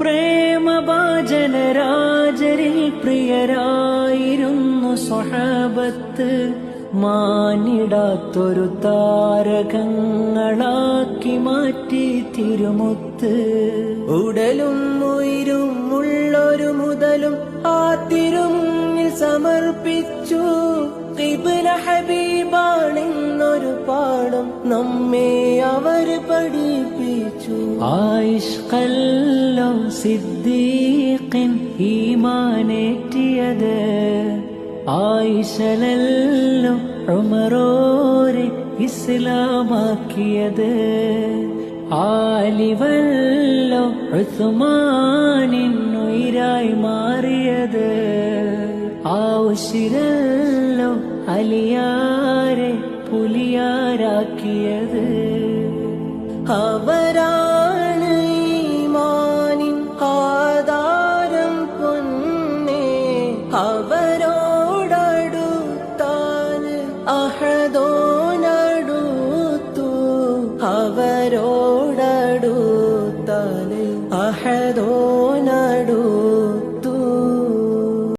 പ്രേമഭാജനരാജരിൽ പ്രിയരായിരുന്നു സ്വഹാബത്ത് മാനിടാത്തൊരു താരകങ്ങളാക്കി മാറ്റി തിരുമുത്ത്. ഉടലും ഉയരും ഉള്ളൊരു മുതലും ആ തിരുമുന്നിൽ സമർപ്പിച്ചു. ഹബീബാണെന്നൊരു പാഠം നമ്മെ അവർ പഠിപ്പിച്ചു. ആയിഷ്കല്ലോ സിദ്ദീഖിൻ ഈമാനേറ്റിയത് ആയിഷലല്ലോ ഉമറോരെ ഇസ്ലാമാക്കിയത്. ആലിവല്ലോ ഉസ്മാനിന്നുയിരായി മാറിയത്. ആവശ്യല്ലോ അലിയാരെ പുലിയാരാക്കിയത്. അവരാണ് അവരോടടുത്താൻ അഹദോനടുത്തു. അവരോടടുത്താൻ അഹദോനടുത്തു